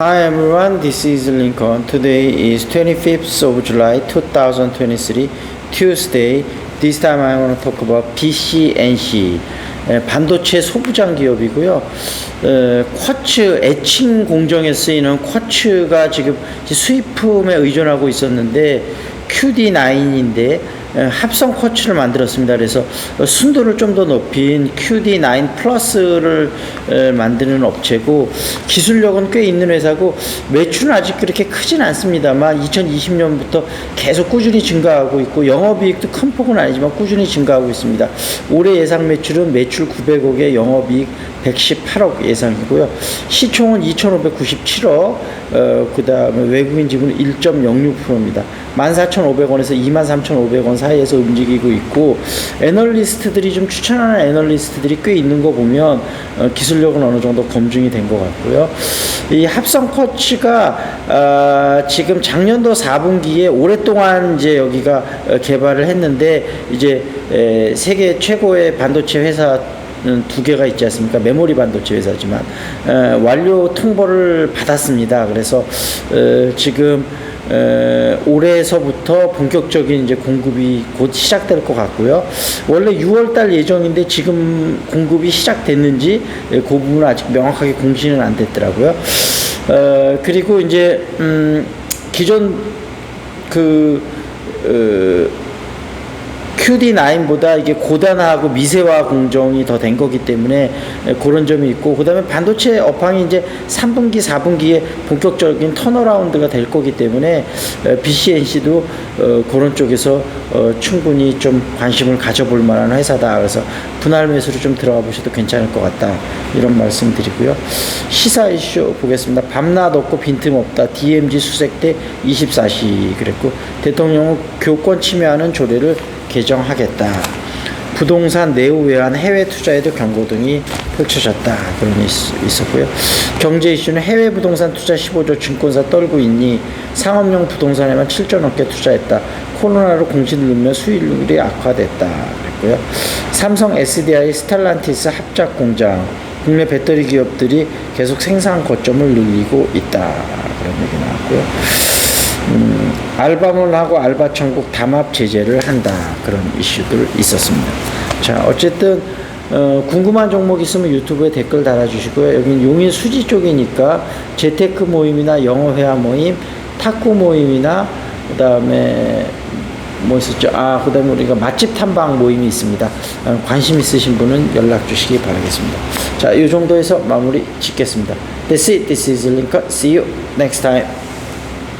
Hi everyone, this is Lincoln. Today is 25th of July 2023, Tuesday. This time I want to talk about BCNC. 에, 반도체 소부장 기업이고요. 에, 쿼츠 애칭 공정에 쓰이는 쿼츠가 지금 수입품에 의존하고 있었는데 QD9인데 합성 쿼츠를 만들었습니다. 그래서 어, 순도를 좀 더 높인 QD9 플러스를 에, 만드는 업체고 기술력은 꽤 있는 회사고 매출은 아직 그렇게 크진 않습니다만 2020년부터 계속 꾸준히 증가하고 있고 영업이익도 큰 폭은 아니지만 꾸준히 증가하고 있습니다. 올해 예상 매출은 매출 900억에 영업이익 118억 예상이고요. 시총은 2,597억, 어, 그 다음에 외국인 지분 1.06%입니다. 14,500원에서 23,500원 사이에서 움직이고 있고, 애널리스트들이 좀 추천하는 애널리스트들이 꽤 있는 거 보면, 어, 기술력은 어느 정도 검증이 된 것 같고요. 이 합성 커치가, 아, 지금 작년도 4분기에 오랫동안 이제 여기가 어, 개발을 했는데, 이제 에, 세계 최고의 반도체 회사 음, 두 개가 있지 않습니까? 메모리 반도체 회사지만 어, 완료 통보를 받았습니다. 그래서 어, 지금 어, 올해서부터 본격적인 이제 공급이 곧 시작될 것 같고요. 원래 6월달 예정인데 지금 공급이 시작됐는지 예, 그 부분은 아직 명확하게 공시는 안 됐더라고요. 어, 그리고 이제 음, 기존 그 어, QD9보다 이게 고단하고 미세화 공정이 더 된 거기 때문에 그런 점이 있고 그다음에 반도체 업황이 이제 3분기, 4분기에 본격적인 턴어라운드가 될 거기 때문에 BCNC도 어, 그런 쪽에서 어, 충분히 좀 관심을 가져볼 만한 회사다. 그래서 분할 매수로 좀 들어가 보셔도 괜찮을 것 같다. 이런 말씀 드리고요. 시사 이슈 보겠습니다. 밤낮 없고 빈틈없다. DMZ 수색대 24시 그랬고 대통령은 교권 침해하는 조례를 개정하겠다. 부동산 내후 외환 해외 투자에도 경고 등이 펼쳐졌다. 그런 게 있- 있었고요. 경제 이슈는 해외 부동산 투자 15조 증권사 떨고 있니 상업용 부동산에만 7조 넘게 투자했다. 코로나로 공시 늘며 수익률이 악화됐다. 그랬고요. 삼성 SDI 스탈란티스 합작 공장 국내 배터리 기업들이 계속 생산 거점을 늘리고 있다. 그런 얘기 나왔고요. 음, 알바몬하고 알바천국 담합 제재를 한다 그런 이슈들 있었습니다. 자 어쨌든 어, 궁금한 종목 있으면 유튜브에 댓글 달아주시고요. 여기는 용인 수지 쪽이니까 재테크 모임이나 영어 회화 모임, 탁구 모임이나 그다음에 뭐 있었죠? 아 그다음에 우리가 맛집 탐방 모임이 있습니다. 어, 관심 있으신 분은 연락 주시기 바라겠습니다. 자, 이 정도에서 마무리 짓겠습니다. That's it. This is Lincoln. See you next time.